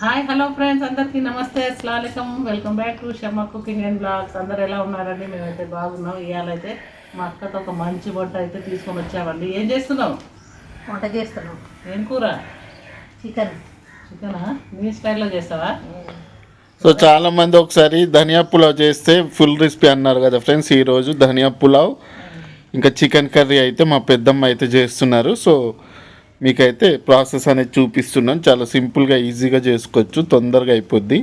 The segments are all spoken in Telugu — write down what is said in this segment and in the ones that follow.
హాయ్ హలో ఫ్రెండ్స్ అందరికీ నమస్తే అస్సలాం welcome back to Shamma cooking and blogs. అందరు ఎలా ఉన్నారండి? మేమైతే బాగున్నాం. ఇవాళైతే మా అక్కతో ఒక మంచి వంట అయితే తీసుకొని వచ్చామండి. ఏం చేస్తున్నావు? వంట చేస్తున్నాం. ఏం కూర? చికెన్. చికెనా? నీ స్టైల్లో చేస్తావా? సో చాలా మంది ఒకసారి ధనియా పులావ్ చేస్తే ఫుల్ రెసిపీ అన్నారు కదా ఫ్రెండ్స్ ఈరోజు ధనియా పులావ్ ఇంకా చికెన్ కర్రీ అయితే మా పెద్దమ్మ అయితే చేస్తున్నారు. సో మీకైతే ప్రాసెస్ అనేది చూపిస్తున్నాను. చాలా సింపుల్గా ఈజీగా చేసుకోవచ్చు. తొందరగా అయిపోద్ది.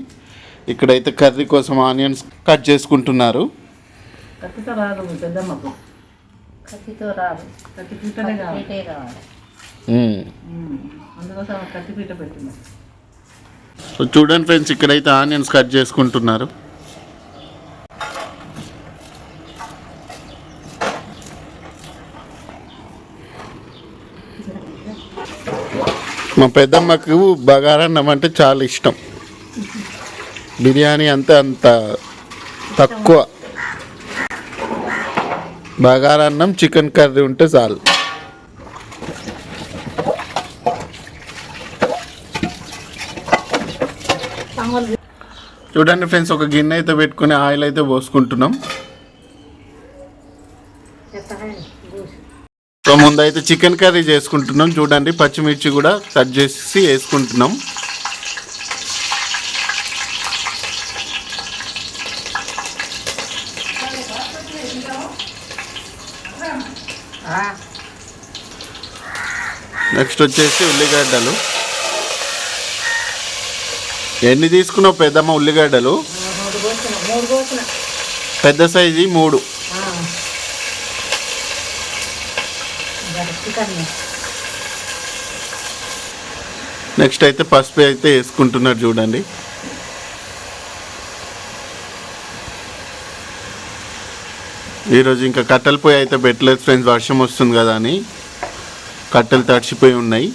ఇక్కడైతే కర్రీ కోసం ఆనియన్స్ కట్ చేసుకుంటున్నారు. సో చూడండి ఫ్రెండ్స్ ఇక్కడైతే ఆనియన్స్ కట్ చేసుకుంటున్నారు. మా పెద్దమ్మకు బగారన్నం అంటే చాలా ఇష్టం. బిర్యానీ అంతే అంత తక్కువ. బగారన్నం చికెన్ కర్రీ ఉంటే చాలు. చూడండి ఫ్రెండ్స్ ఒక గిన్నె అయితే పెట్టుకుని ఆయిల్ అయితే పోసుకుంటున్నాం. సో ముందైతే చికెన్ కర్రీ చేసుకుంటున్నాం. చూడండి పచ్చిమిర్చి కూడా కట్ చేసి వేసుకుంటున్నాం. నెక్స్ట్ వచ్చేసి ఉల్లిగడ్డలు. ఎన్ని తీసుకున్నావు పెద్దమ్మ ఉల్లిగడ్డలు? పెద్ద సైజు మూడు. నెక్స్ట్ అయితే పసుపు అయితే వేసుకుంటున్నారు చూడండి. ఈరోజు ఇంకా కట్టెల పొయ్యి అయితే పెట్టలేదు ఫ్రెండ్స్ వర్షం వస్తుంది కదా అని. కట్టెలు తడిచిపోయి ఉన్నాయి.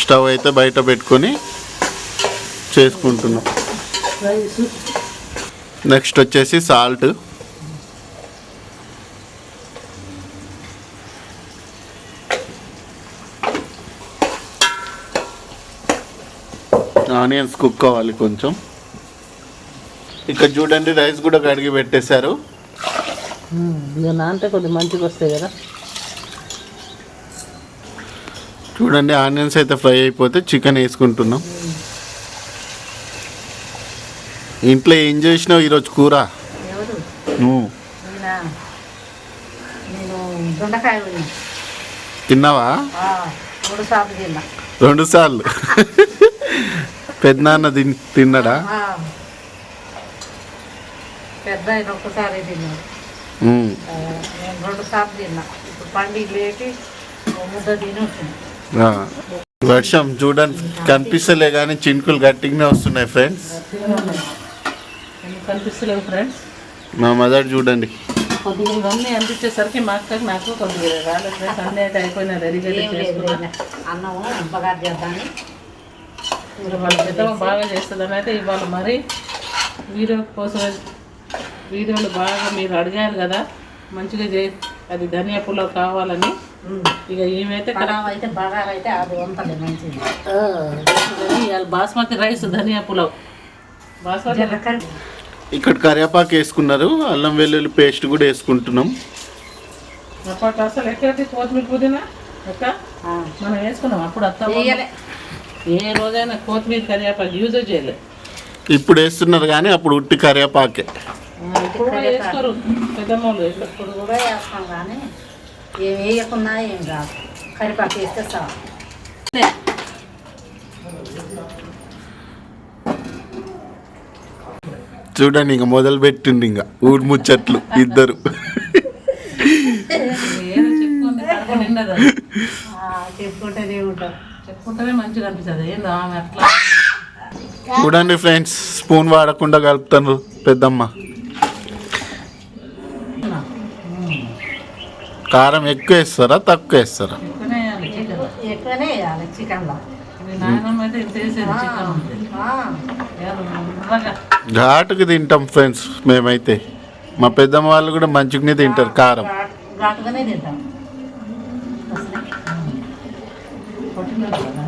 స్టవ్ అయితే బయట పెట్టుకొని చేసుకుంటున్నాం. నెక్స్ట్ వచ్చేసి సాల్ట్. ఆనియన్స్ కుక్ అవ్వాలి కొంచెం. ఇక్కడ చూడండి రైస్ కూడా కడిగి పెట్టేశారు. ఇక నాంటే కొద్దిగా మంచిగా వస్తాయి కదా. చూడండి ఆనియన్స్ అయితే ఫ్రై అయిపోతే చికెన్ వేసుకుంటున్నాం. ఇంట్లో ఏం చేసినావు ఈరోజు కూర? నువ్వు. తిన్నావా? రెండు సార్లు. పెద్దనాన్న తిన్ తిన్నాడా. పెద్ద ఆయన ఒక్కసారి తిన్నాడు. నేను రెండు సార్లు తిన్నా. ఇప్పుడు పండుగ లేకి ఓ ముద్ద. వర్షం చూడండి కనిపిస్తలే కానీ చినుకులు గట్టిగానే వస్తున్నాయి ఫ్రెండ్స్. కనిపిస్తలేవు ఫ్రెండ్స్. మా మదర్ చూడండి. కొద్దిగా ఇవన్నీ అనిపించేసరికి మా అక్కకి నాకు కొద్దిగా రాలేదు అన్నీ అయిపోయినా రెడీగా చేద్దామని ఇక వాళ్ళ బాగా చేస్తుందని అయితే ఇవాళ మరి వీడియో కోసం వీడియోలు బాగా మీరు అడిగారు కదా మంచిగా చే అది ధనియా పులావ్ కావాలని. ఇక ఏమైతే అయితే బగారు అయితే అది వంతలే మంచిది. ఇవాళ బాస్మతి రైస్ ధనియా పులావ్. బాస్మతి ఇక్కడ కరివేపాకు వేసుకున్నారు అల్లం వెల్లుల్లి పేస్ట్ కూడా వేసుకుంటున్నాం. అసలు ఎక్కడి కొత్తిమీర పుదీనా? అక్క? ఆ, మనం వేసుకున్నాం అప్పుడు అత్త ఏ రోజైనా కొత్తిమీర కరివేపాకు యూజ్ చేయలేదు. ఇప్పుడు వేస్తున్నారు కానీ అప్పుడు ఉట్టి కరివేపాకే. ఇప్పుడు కూడా వేసుకోరు పెద్దమ్మ వాళ్ళు వేసుకోరు. ఇప్పుడు కూడా వేస్తాం కానీ ఏం వేయకున్నా ఏం కాదు. కరిపాకు వేస్తే చాలు. చూడండి ఇంకా మొదలు పెట్టిండి ఇంకా ఊరు ముచ్చట్లు ఇద్దరు. ఉంటాం. చెప్పుకుంటేనే మంచిగా అనిపిస్తుంది. ఏందో ఆమె అట్లా? చూడండి ఫ్రెండ్స్ స్పూన్ వాడకుండా కలుపుతాను పెద్దమ్మ. కారం ఎక్కువ వేస్తారా తక్కువ వేస్తారా? ఎక్కువనే వేయాలి చికెన్లో. ఘాటుకి తింటాం ఫ్రెండ్స్ మేమైతే. మా పెద్దమ్మ వాళ్ళు కూడా మంచిగానే తింటారు కారం. ఘాటుగానే తింటాం. కొట్టినారు కదా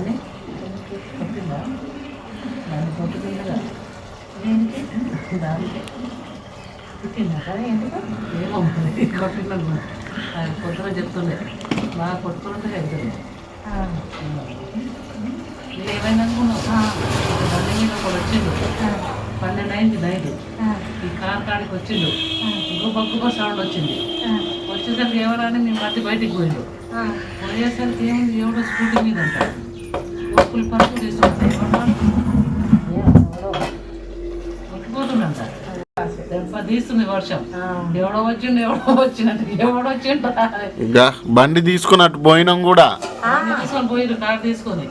పుట్టిందా ఎందుకు? ఏమో అది కొట్టుగా చెప్తుండే. బాగా కొట్టుకుంటే ఆ, మీరు ఏమైంది అనుకున్నావు? బండి మీద ఒకడు వచ్చిండు. పన్నెండు అయింది నైట్. ఈ కార్ కాడికి వచ్చిండు. గుబ్బ గుబ్బ సౌండ్ వచ్చింది. వచ్చేసరికి ఎవరని మేము మధ్య బయటికి పోయిండు. ఆ. పోయేసరికి ఏముంది? ఎవడో స్కూటీ మీద ఒప్పులు పరుపు తీసుకుంటాడు కొట్టుకోతుండంట దెబ్బ తీస్తుంది వర్షం. ఆ. ఎవడో వచ్చిండు ఎవడో వచ్చినట్టు. ఎవడో వచ్చిండు? ఇక బండి తీసుకుని అటు పోయినాం కూడా. తీసుకొని పోయిరు కార్ తీసుకొని.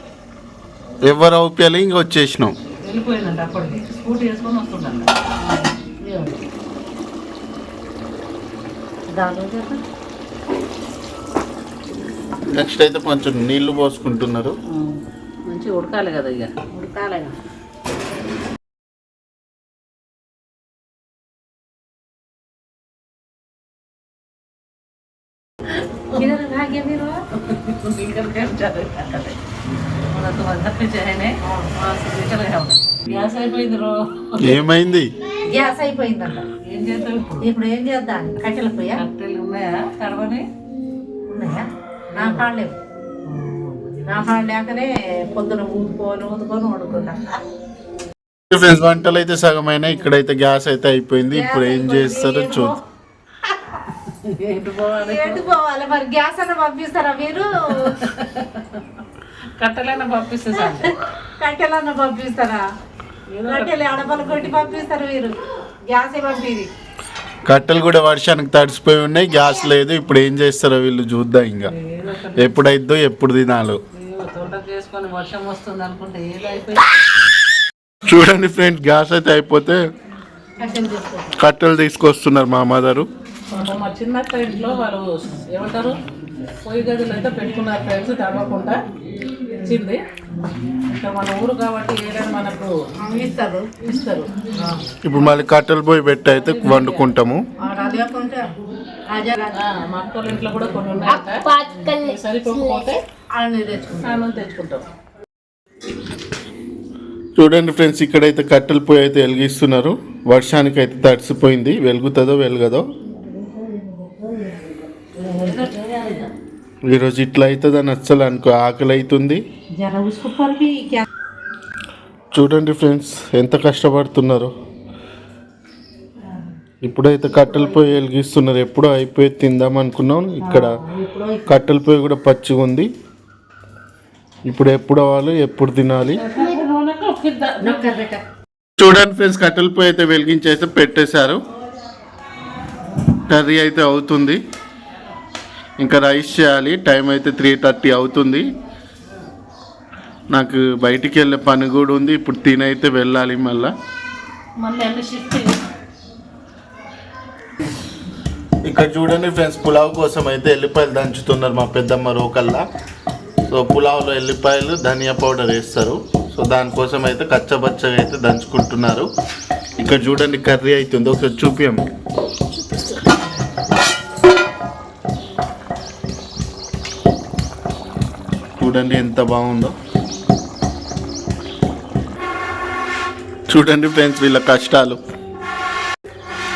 ఎవరు అవుపియాలి ఇంక వచ్చేసినాం. వెళ్ళిపోయిందంట అప్పటికి. స్కూటీ వేసుకొని వస్తుండంట. ఏమండి? దాని. నెక్స్ట్ అయితే కొంచెం నీళ్లు పోసుకుంటున్నారు మంచిగా ఉడకాలి కదా ఇక ఉడకాలిగా किधर भागे फिर वो గ్యాస్ అయిపోయింది రో ఏమైంది గ్యాస్ అయిపోయిందంట ఏం చేద్దాం ఇప్పుడు ఇప్పుడు ఏం చేద్దాం కట్టెల పొయ్యా కట్టెలు ఉన్నాయా కడవని ఉన్నాయా నా కాడలేవు నా కాడ లేకనే పొద్దున ఊదుకొని ఊదుకొని వండుకుంటా. ఫ్రెండ్స్ వంటలు అయితే సగమైన ఇక్కడైతే గ్యాస్ అయితే అయిపోయింది. ఇప్పుడు ఏం చేస్తారో చూద్దాం. ఎటు పోవాలి మరి గ్యాస్ అన్న పంపిస్తారా మీరు? కట్టెలైనా పంపిస్తే చాలు కట్టెలన్న పంపిస్తారా? కట్టెలు కొట్టి పంపిస్తారు మీరు. గ్యాస్ పంపిరి కట్టెలు కూడా వర్షానికి తడిసిపోయి ఉన్నాయి గ్యాస్ లేదు. ఇప్పుడు ఏం చేస్తారో వీళ్ళు చూద్దాం ఇంకా. ఎప్పుడైద్దో ఎప్పుడు తినాలో. చూడండి ఫ్రెండ్స్ గ్యాస్ అయితే అయిపోతే కట్టెలు తీసుకొస్తున్నారు మా మదరు. మా చిన్న ఇంట్లో వాళ్ళు ఏమంటారు? పొయ్యి గదులు అయితే పెట్టుకున్నారు ఫ్రెండ్స్ తడవకుండా. ఇచ్చింది. ఇంకా మన ఊరు కాబట్టి ఏదైనా మనకు ఇస్తారు. ఇస్తారు. ఇప్పుడు మళ్ళీ కట్టెలు పోయి పెట్టి అయితే వండుకుంటాము. మా ఇంట్లో కూడా కొన్ని ఉన్నాయంట సరిపోకపోతే అన్ని తెచ్చుకుంటాం. చూడండి ఫ్రెండ్స్ ఇక్కడైతే కట్టెల పొయ్యి అయితే వెలిగిస్తున్నారు. వర్షానికి అయితే తడిసిపోయింది. వెలుగుతుందో వెలగదో. ఈరోజు ఇట్లా అవుతుందని అస్సలు అనుకో ఆకలి అవుతుంది చూడండి ఫ్రెండ్స్ ఎంత కష్టపడుతున్నారు. ఇప్పుడైతే కట్టెల పొయ్యి వెలిగిస్తున్నారు. ఎప్పుడో అయిపోయి తిందాం అనుకున్నాం. ఇక్కడ కట్టెల పొయ్యి కూడా పచ్చిగా ఉంది. ఇప్పుడు ఎప్పుడు అవ్వాలి ఎప్పుడు తినాలి? చూడండి ఫ్రెండ్స్ కట్టెల పొయ్యి అయితే వెలిగించి అయితే పెట్టేశారు. కర్రీ అయితే అవుతుంది. ఇంకా రైస్ చేయాలి. టైం అయితే త్రీ థర్టీ అవుతుంది. నాకు బయటికి వెళ్ళే పని కూడా ఉంది. ఇప్పుడు తినైతే వెళ్ళాలి మళ్ళా. మళ్ళీ అన్ని షిఫ్ట్ ఇక్కడ చూడండి ఫ్రెండ్స్ పులావ్ కోసం అయితే ఎల్లిపాయలు దంచుతున్నారు మా పెద్దమ్మ రోకల్లా. సో పులావ్లో ఎల్లిపాయలు ధనియా పౌడర్ వేస్తారు. సో దానికోసం అయితే కచ్చబచ్చగా అయితే దంచుకుంటున్నారు. ఇక్కడ చూడండి కర్రీ అవుతుంది. ఒకసారి చూపియం చూడండి ఎంత బాగుందో. చూడండి ఫ్రెండ్స్ వీళ్ళ కష్టాలు.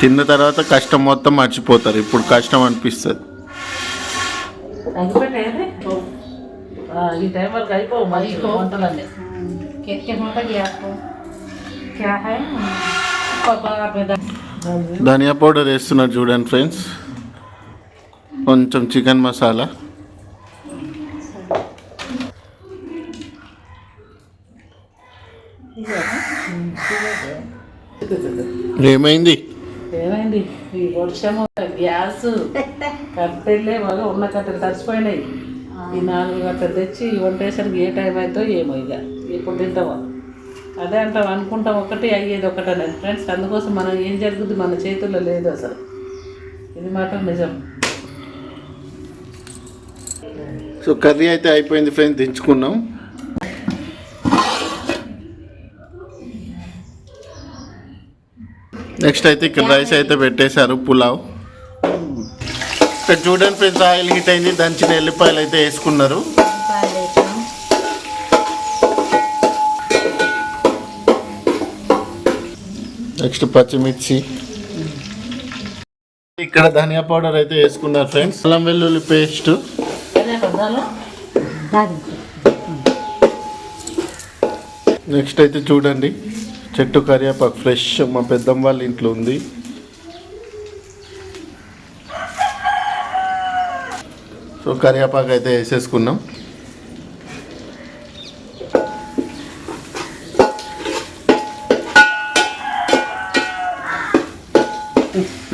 తిన్న తర్వాత కష్టం మొత్తం మర్చిపోతారు. ఇప్పుడు కష్టం అనిపిస్తుంది. ధనియా పౌడర్ వేస్తున్నారు చూడండి ఫ్రెండ్స్. కొంచెం చికెన్ మసాలా. ఏమైంది? ఏమైంది? ఈ వర్షము గ్యాస్ కట్టెలే బాగా ఉన్న కట్టెలు తడిసిపోయినాయి. ఈ నాలుగు కట్టెలు తెచ్చి వంటేసరికి ఏ టైం అవుతుందో ఏమో ఇక ఇప్పుడు తింటావా? అదే అంటాం అనుకుంటాం ఒకటి అయ్యేది ఒకటి అనేది ఫ్రెండ్స్ అందుకోసం మనం ఏం జరుగుతుంది మన చేతుల్లో లేదు అసలు. ఇది మాత్రం నిజం. సో కర్రీ అయితే అయిపోయింది ఫ్రెండ్స్ దించుకున్నాం. నెక్స్ట్ అయితే ఇక్కడ రైస్ అయితే పెట్టేశారు పులావ్. ఇక్కడ చూడండి ఫ్రెండ్స్ ఆయిల్ హీట్ అయింది దంచిన ఎల్లిపాయలు అయితే వేసుకున్నారు. నెక్స్ట్ పచ్చిమిర్చి. ఇక్కడ ధనియా పౌడర్ అయితే వేసుకున్నారు ఫ్రెండ్స్ అల్లం వెల్లుల్లి పేస్ట్ నెక్స్ట్ అయితే చూడండి. చెట్టు కరివేపాకు ఫ్రెష్. మా పెద్దమ్మ వాళ్ళ ఇంట్లో ఉంది. సో కరివేపాకు అయితే వేసేసుకున్నాం.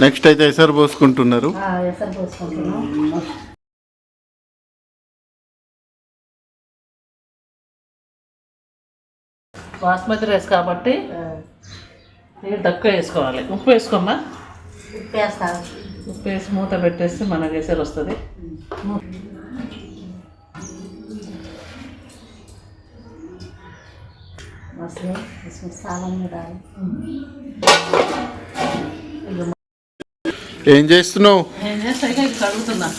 నెక్స్ట్ అయితే ఎసరు పోసుకుంటున్నారు. బాస్మతి రైస్ కాబట్టి నీళ్ళు తక్కువ వేసుకోవాలి. ఉప్పు వేసుకోమ్మా? ఉప్పు వేస్తాను ఉప్పు వేసి మూత పెట్టేస్తే మనకి ఎసరు వస్తుంది. మసలు సాలం మీద ఏం చేస్తున్నావు? నేను చేస్తే? ఇది కడుగుతున్నా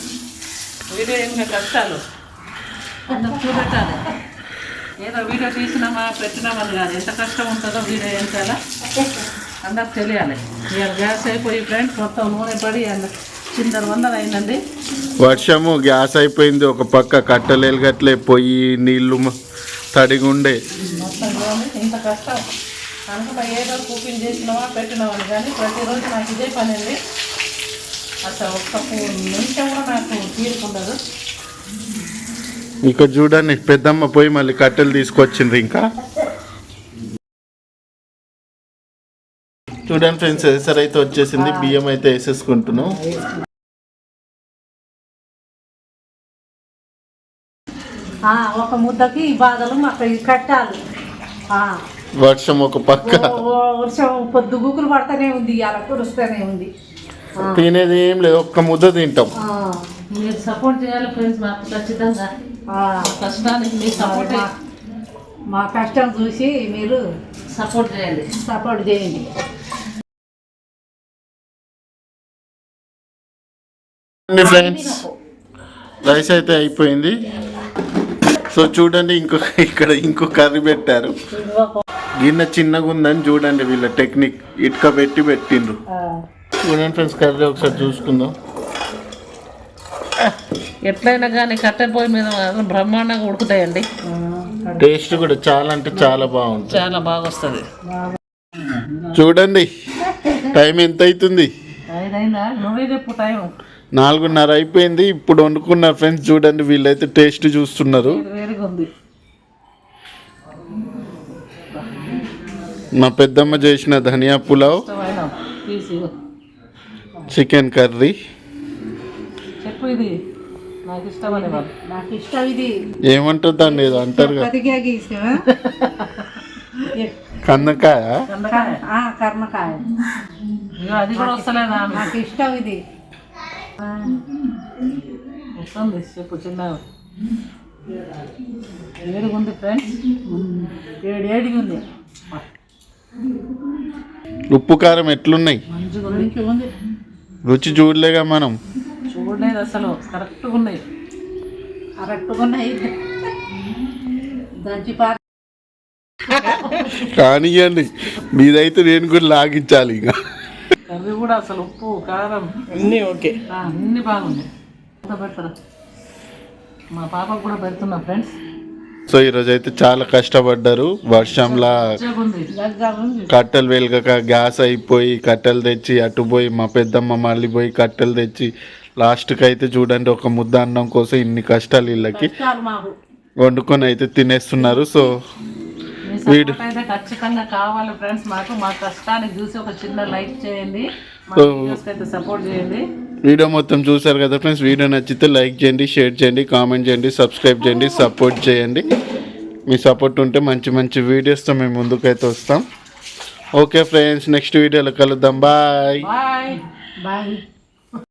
వీడియో ఇంకా కష్టాలు? అందరూ చూపెట్టాలి ఏదో వీడియో తీసినామా పెట్టినామని కాదు. ఎంత కష్టం ఉంటుందో వీడియో ఏం చేయాలా అందరికి తెలియాలి. ఇక గ్యాస్ అయిపోయి ఫ్రెండ్స్ మొత్తం నూనె పడి చిందర వందలు అయిందండి. వర్షము గ్యాస్ అయిపోయింది. ఒక పక్క కట్టలేలు గట్లే పొయ్యి నీళ్ళు మ- తడిగుండే. ఇంత కష్టం. అనుకుంటా ఏదో కుకింగ్ చేసినావా పెట్టినామని కానీ ప్రతిరోజు నాకు ఇదే పని అండి. అసలు ఒక్క నిమిషం కూడా నాకు తీరుకుండదు. ఇక చూడండి పెద్దమ్మ పోయి మళ్ళీ కట్టెలు తీసుకొచ్చిండ్రు ఇంకా. చూడండి ఫ్రెండ్స్ ఎసరు అయితే వచ్చేసింది బియ్యం అయితే వేసేసుకుంటున్నాం. ఒక ముద్దకి ఈ బాధలు మాకు కట్టాలి. వర్షం ఒక పక్క. వర్షం పొద్దు గుగులు పడతానే ఉంది కురుస్తూనే ఉంది. తినేది ఏం లేదు ఒక్క ముద్ద తింటాం. మీరు సపోర్ట్ చేయాలి ఫ్రెండ్స్ మాకు ఖచ్చితంగా. కష్టానికి మీరు సపోర్ట్ మా- మా కష్టం చూసి మీరు సపోర్ట్ చేయండి. సపోర్ట్ చేయండి. ఫ్రెండ్స్ రైస్ అయితే అయిపోయింది. సో చూడండి ఇంకొక ఇక్కడ ఇంకో కర్రీ పెట్టారు. గిన్నె చిన్నగా ఉందని చూడండి వీళ్ళ టెక్నిక్. ఇటుక పెట్టి పెట్టిండ్రు. చూడండి ఫ్రెండ్స్ కర్రీ ఒకసారి చూసుకుందాం. ఎట్లయినా కానీ కట్టె పొయ్యి మీద మాత్రం బ్రహ్మాండంగా ఉడుకుతాయండి. టేస్ట్ కూడా చాలా అంటే చాలా బాగుంటుంది. చాలా బాగా వస్తుంది. చూడండి టైం ఎంత అవుతుంది? నాలుగున్నర అయిపోయింది ఇప్పుడు వండుకున్నారు ఫ్రెండ్స్ చూడండి వీళ్ళైతే టేస్ట్ చూస్తున్నారు. మా పెద్దమ్మ చేసిన ధనియా పులావ్ చికెన్ కర్రీ. చెప్పు ఇది. నాకు ఇష్టమని వాళ్ళు. నాకు ఇష్టం ఇది ఏమంటుందండి ఏదో అంటారు కదా. పదిగా గీసావా? కందకాయ? ఆ, కర్మకాయ. ఇగో అది కూడా వస్తలేదా? ఆమె? నాకు ఇష్టం ఇది ఆ, వస్తుంది చెప్పు చిన్న ఉంది ఫ్రెండ్స్? ఏడు ఏడిగా ఉంది. ఉప్పు కారం ఎట్లున్నాయి? మంచిగా ఉంది మంచిగా ఉంది రుచి చూడలేగా మనం. చూడలేదు అసలు. కరెక్ట్గా ఉన్నాయి. కరెక్ట్గా ఉన్నాయి. దంచి పార కానివ్వండి మీదైతే నేను కూడా లాగించాలి ఇంకా. కర్రీ కూడా అసలు ఉప్పు కారం. అన్నీ ఓకే. అన్నీ పెడతారా మా పాపకు కూడా పెడుతున్నా ఫ్రెండ్స్. సో ఈరోజు అయితే చాలా కష్టపడ్డారు. వర్షంలా కట్టెలు వెలగక గ్యాస్ అయిపోయి కట్టెలు తెచ్చి అటు పోయి మా పెద్దమ్మ మళ్ళీ పోయి కట్టెలు తెచ్చి లాస్ట్కి అయితే చూడండి ఒక ముద్ద అన్నం కోసం ఇన్ని కష్టాలు వీళ్ళకి వండుకొని అయితే తినేస్తున్నారు. సో అయితే ఖచ్చితంగా కావాలి ఫ్రెండ్స్. మాకు మా కష్టాన్ని చూసి ఒక చిన్న లైక్ చేయండి. సపోర్ట్ చేయండి. వీడియో మొత్తం చూసారు కదా ఫ్రెండ్స్ వీడియో నచ్చితే లైక్ చేయండి షేర్ చేయండి కామెంట్ చేయండి సబ్స్క్రైబ్ చేయండి సపోర్ట్ చేయండి. మీ సపోర్ట్ ఉంటే మంచి మంచి వీడియోస్తో మేము ముందుకైతే వస్తాం. ఓకే ఫ్రెండ్స్ నెక్స్ట్ వీడియోలో కలుద్దాం. బాయ్. బాయ్.